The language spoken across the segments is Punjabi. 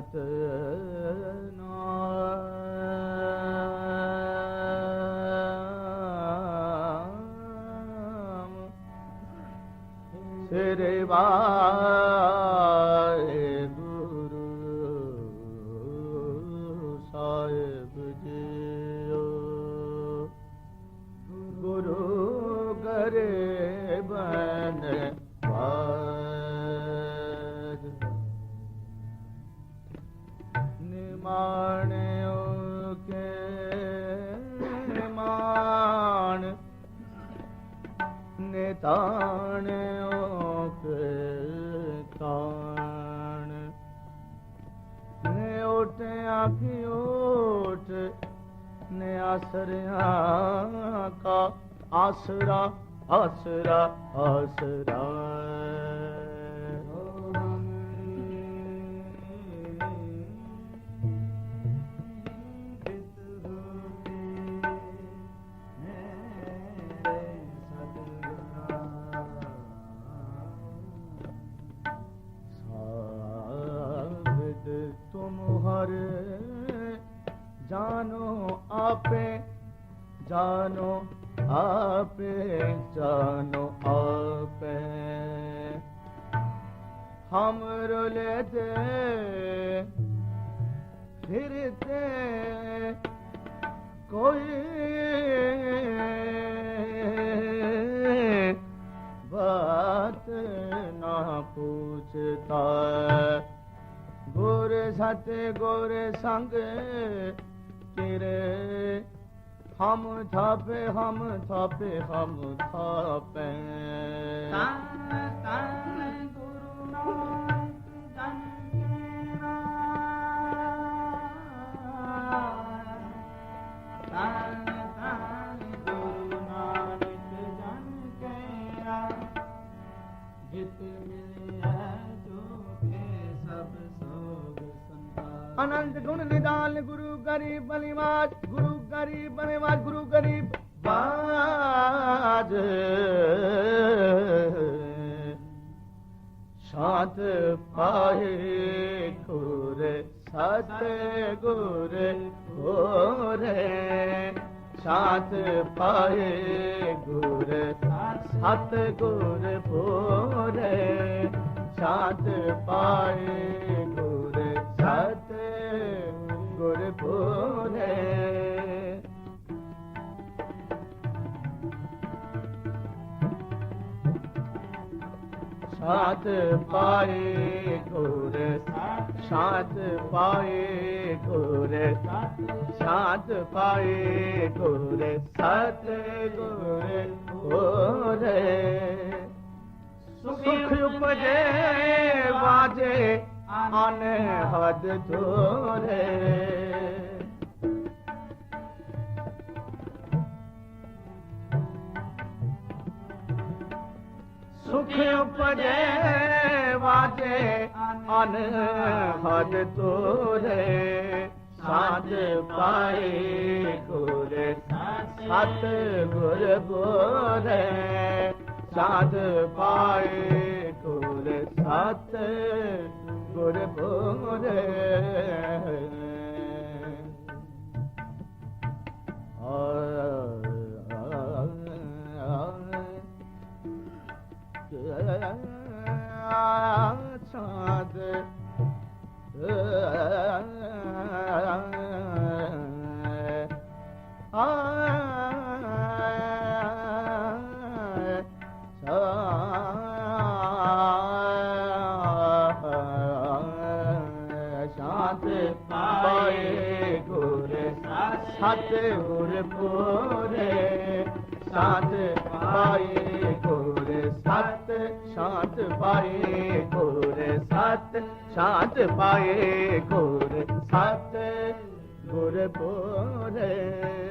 Satana ਓਟ ਓਟ ਨੇ ਆਸਰਿਆਂ ਕਾ ਆਸਰਾ ਆਸਰਾ ਆਸਰਾ। ਸਾਬਦ ਤੁਮ ਹਰ ਆਪੇ ਜਾਨੋ ਆਪੇ ਜਾਨੋ ਆਪੇ। ਹਮ ਰੁਲਤੇ ਫਿਰਤੇ ਕੋਈ ਬਾਤ ਨਾ ਪੁੱਛਤਾ ਗੁਰ ਸਤ ਗੁਰ ਸੰਗ ਤੇਰੇ। ਹਮ ਥਾਪੇ ਹਮ ਥਾਪੇ ਹਮ ਥਾਪੇ। ਗੁਰੂ ਗਰੀਬ ਬਲਿਵਾਜ ਗੁਰੂ ਗਰੀਬ ਬਲਿਵਾਜ ਗੁਰੂ ਗਰੀਬ ਬਾਜ ਸ਼ਾਂਤ ਪਾਏ ਗੁਰ ਸਤ ਗੁਰ ਹੋਰੇ ਸ਼ਾਂਤ ਪਾਏ ਗੁਰ ਸਤ ਗੁਰ ਹੋਰੇ ਸ਼ਾਂਤ ਪਾਏ ਗੁਰ ਸਤ ਪਾਏ ਗੁਰ ਸਾਥ ਪਾਏ ਗੁਰ ਸਾਥ ਪਾਏ ਗੁਰ ਸਤ ਗੁਰ ਹੋਰੇ ਸੁਖ ਉਪਜੇ ਵਾਜੇ ਅਨ ਹਦ ਧੋਰੇ ਸੁਖ ਉਪਜੇ ਵਾਜੇ, ਅਨ ਹਦ ਤੋਰੇ। ਸਾਜ ਪਾਏ ਗੁਰ ਸਤ ਗੁਰ ਬੋਰੇ। ਸਾਧ ਪਾਏ ਗੁਰ ਸਤ ਗੁਰ ਬੋਰੇ। ਸਤ ਗੁਰ ਪੂਰੇ ਸਾਧ ਪਾਏ ਗੁਰ, ਸਤ ਸ਼ਾਂਤ ਪਾਏ ਗੁਰ, ਸਤ ਸ਼ਾਂਤ ਪਾਏ ਗੁਰ, ਸਤ ਗੁਰ ਪੂਰੇ।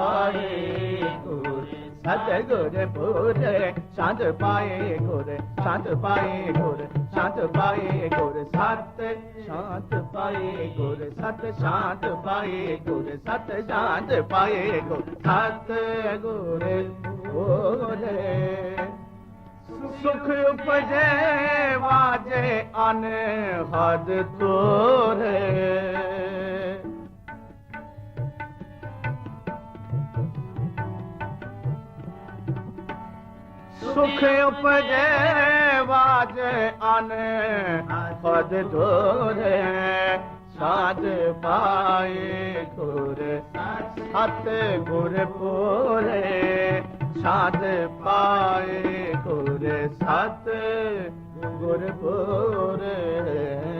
ਪਾਏ ਗੁਰ, ਸਤਿਗੁਰ ਪੂਰੇ, ਸ਼ਾਂਤ ਪਾਏ ਗੁਰ, ਸ਼ਾਂਤ ਪਾਏ ਗੁਰ, ਸ਼ਾਂਤ ਪਾਏ ਗੁਰ, ਸਤ ਸ਼ਾਂਤ ਪਾਏ ਗੁਰ, ਸਤ ਸ਼ਾਂਤ ਪਾਏ ਗੁਰ, ਸਤ ਸ਼ਾਂਤ ਪਾਏ ਗੁਰ ਸਤ ਗੁਰ ਬੋਲੇ। ਸੁਖ ਉਪਜੇ ਵਾਜੇ ਅਨ ਹਦ ਤੋਰੇ। ਸੁਖ ਉਪਜੇ ਵਾਜੇ ਅਨ ਹਦ ਤੋਰੇ ਸਾਧ ਪਾਏ ਗੁਰ ਸਤ ਗੁਰ ਪੂਰੇ, ਸਾਧ ਪਾਏ ਗੁਰ ਸਤ ਗੁਰ ਪੂਰੇ।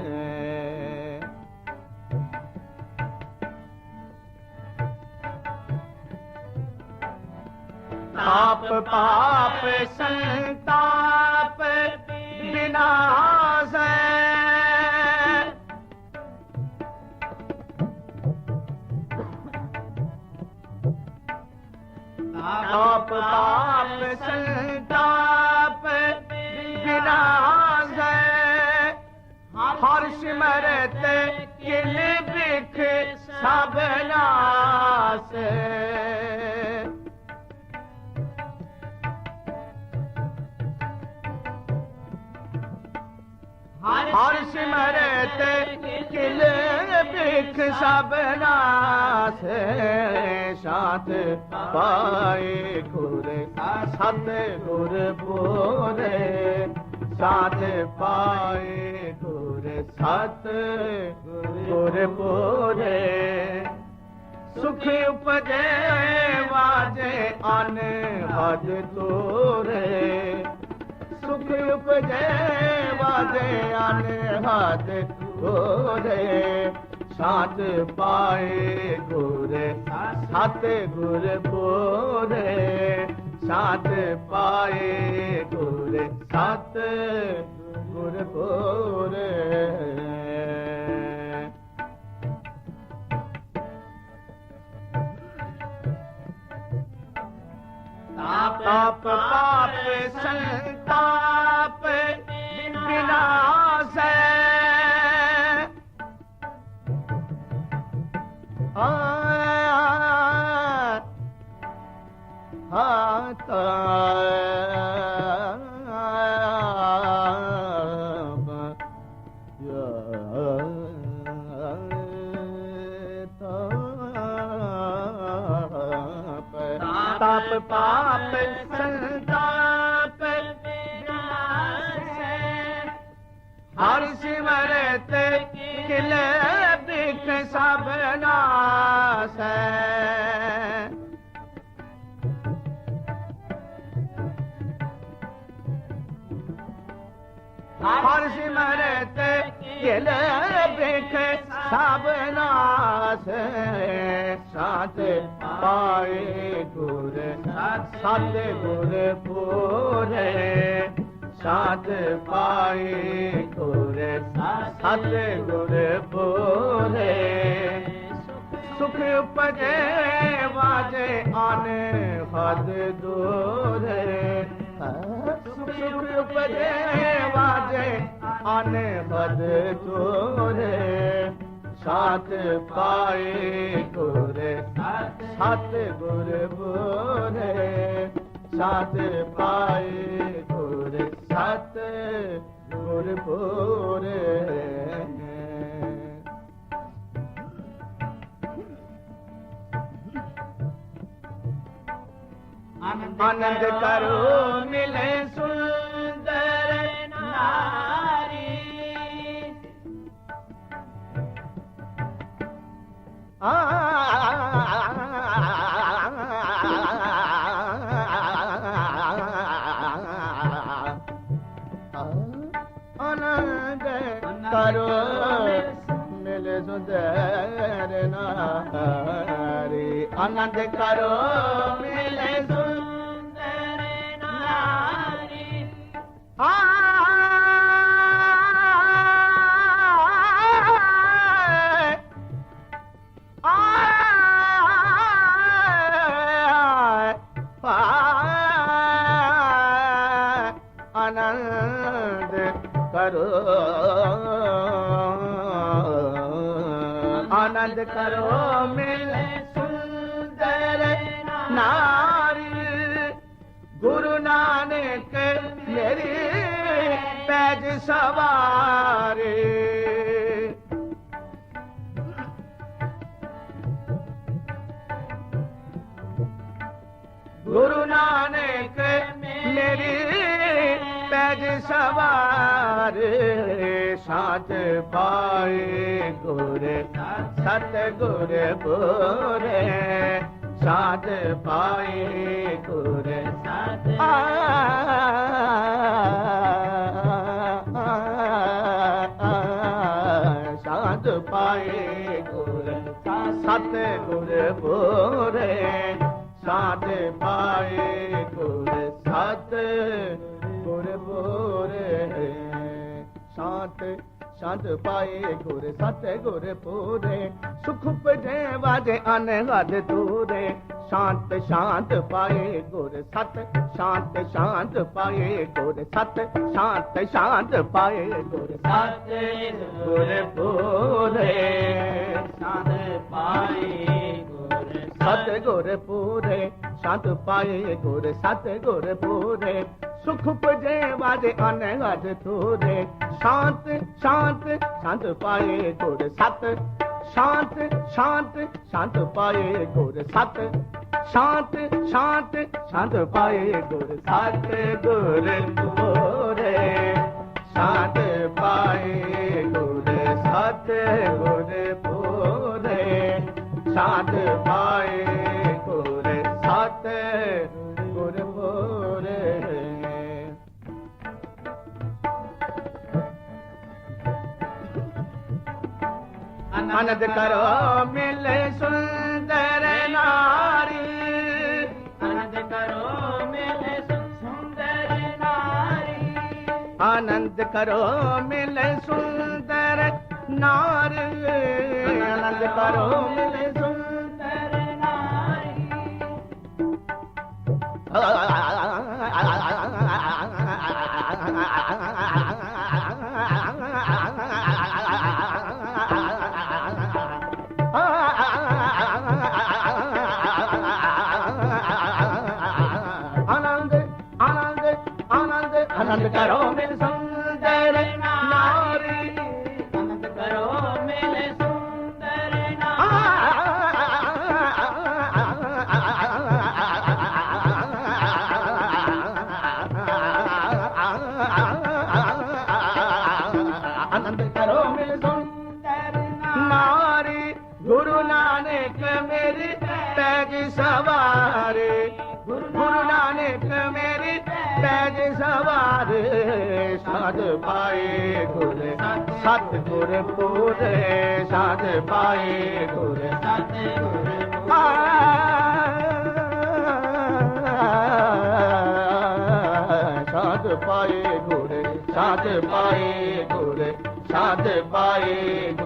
ਤਾਪ ਪਾਪ ਸੰਤਾਪ ਵਿਨਾਸ਼ ਤਾਪ ਪਾਪ ਸੰਤਾਪ ਵਿਨਾਸ਼ ਹਰ ਸਿਮਰਤ ਕਿਲ ਬਿਖ ਸਭ ਨਾਸ ਹਰ ਸਿਮਰਤ ਕਿਲ ਬਿਖ ਸਭ ਨਾਸ ਸਾਥ ਪਾਏ ਗੁਰ ਸਤ ਗੁਰ ਬੋਲੇ। ਸਾਥ ਪਾਏ ਗੁਰ ਸਤ ਗੁਰ ਬੋਲੇ। ਸੁਖ ਉਪਜੇ ਵਾਜੇ ਅਨ ਹਦ ਤੋਰੇ। ਸੁਖ ਉਪਜੇ, ਵਾਜੇ ਅਨ ਹਦ ਗੋਰੇ ਸਾਤ ਪਾਏ ਗੁਰ, ਸਤ ਗੁਰ ਬੋਲੇ ਸਾਤ ਪਾਏ ਗੁਰ, ਸਤ ਗੁਰ ਬੋਲੇ ਤਾਪ ਪਾਪ ਸੰਤਾਪ ਵਿਨਾਸ਼ ਆ ਹਾਂ ਤਾਪ ਤਾਪ ਪਾਪ ਸੰਤਾਪ ਹਰ ਸਿਮਰਤ ਕਿਲ ਬਿਖ ਸਭ ਨਾਸੈ ਹਰ ਸਿਮਰਤ ਕਿਲ ਬਿਖ ਸਭ ਨਾਸ ਸਾਥ ਪਾਏ ਗੁਰ ਸਤ ਗੁਰ ਪੂਰੇ। ਸਾਥ ਪਾਏ ਗੁਰ ਸਤ ਗੁਰ ਪੂਰੇ ਸੁਖ ਉਪਜੇ ਵਾਜੇ ਅਨ ਹਦ ਦੂਰੇ। ਸੁਖ ਉਪਜੇ ਵਾਜੇ ਅਨ ਹਦ ਦੂਰੇ। ਸਾਥ ਪਾਏ ਗੁਰ ਸਤ ਗੁਰ ਬੋਲੇ। ਸਾਥ ਪਾਏ ਸਤ ਗੁਰ ਬੋਲੇ ਆਨੰਦ ਕਰੋ ਮਿਲੇ ਸੁੰਦਰ ਮੰਗਦ ਕਰੋ ਮਿਲੇ ਸੁੰਦਰ ਨਾਰੀ। ਆ ਆਨੰਦ ਕਰੋ। ਆਨੰਦ ਕਰੋ ਮਿਲੇ ਸੁੰਦਰ ਨਾਰੀ ਗੁਰੂ ਨਾਨਕ ਮੇਰੀ ਪੈਜ ਸਵਾਰੇ। ਗੁਰੂ ਨਾਨਕ ਮੇਰੀ ਪੈਜ ਸਵਾਰ। ਸਾਚ ਪਾਏ ਗੁਰ ਸਤ ਗੁਰ ਬੋਰੇ ਸਾਚ ਪਾਏ ਗੁਰ ਆ ਸਾਧ ਪਾਏ ਗੁਰ ਸਤ ਗੁਰ ਬੋਰੇ ਸਾਧ ਪਾਏ ਗੁਰ ਸਤ ਗੁਰ ਬੋਰੇ ਸ਼ਾਂਤ ਸ਼ਾਂਤ ਪਾਏ ਗੁਰ ਸਤ ਗੁਰ ਪੂਰੇ ਸੁਖ ਪਜੇ ਵਾਜੇ ਅਨਹਦ ਤੂਰੇ ਸ਼ਾਂਤ ਸ਼ਾਂਤ ਪਾਏ ਗੁਰ ਸਤ ਸ਼ਾਂਤ ਸ਼ਾਂਤ ਪਾਏ ਗੁਰ ਸਤ ਸ਼ਾਂਤ ਸ਼ਾਂਤ ਪਾਏ ਗੁਰ ਸਤ। ਗੁਰ ਪੂਰੇ ਸਾਧ ਪਾਏ ਗੁਰ ਸਤ। ਗੁਰ ਪੂਰੇ ਸਤ ਪਾਏ ਗੁਰ ਸਤ ਗੁਰ ਪੂਰੇ। ਸੁਖ ਪਜੇ ਵਾਜੇ ਅਨਹਦ ਤੂਰੇ ਸ਼ਾਂਤ ਸ਼ਾਂਤ ਸ਼ਾਂਤ ਪਾਏ ਗੁਰ ਸਤ। ਸ਼ਾਂਤ ਸ਼ਾਂਤ ਸ਼ਾਂਤ ਪਾਏ ਗੁਰ ਸਤ। ਸ਼ਾਂਤ ਸ਼ਾਂਤ ਸ਼ਾਂਤ ਪਾਏ ਗੁਰ ਸਤ। ਗੁਰ ਪੂਰੇ ਸ਼ਾਂਤ ਪਾਏ ਗੁਰ ਸਤ, ਗੁਰ ਪੂਰੇ ਸਾਧ ਆਨੰਦ ਕਰੋ ਮਿਲੇ ਸੁੰਦਰ ਨਾਰੀ ਆਨੰਦ ਕਰੋ ਮਿਲੇ ਸੁੰਦਰ ਨਾਰੀ ਆਨੰਦ ਕਰੋ ਮਿਲੇ ਸੁੰਦਰ ਨਾਰੀ ਆਨੰਦ ਕਰੋ ਮਿਲੇ ਸੁੰਦਰ ਨਾਰੀ ਆਨੰਦ ਆਨੰਦ ਕਰੋ ਮਿਲ ਸੁੰਦਰ ਨਾਰੀ। ਆਨੰਦ ਕਰੋ ਮਿਲੇ ਸੁੰਦਰ ਆਨੰਦ ਕਰੋ ਮਿਲ ਸੁੰਦਰ ਨਾਰੀ। ਗੁਰੂ ਨਾਨਕ ਮੇਰੀ ਪੈਜ ਸਵਾਰੇ। ਗੁਰੂ ਨਾਨਕ ਮੇਰੀ ਪੈਜ ਸਵਾਰੇ ਸਾਧ ਪਾਏ ਗੁਰ, ਸਤ ਗੁਰ ਪੂਰੇ ਸਾਧ ਪਾਏ ਗੁਰ। ਸਤ ਗੁਰ ਸਾਧ ਪਾਏ ਗੁਰ ਸਾਧ ਪਾਏ ਗੁਰ। ਸਾਧ ਪਾਏ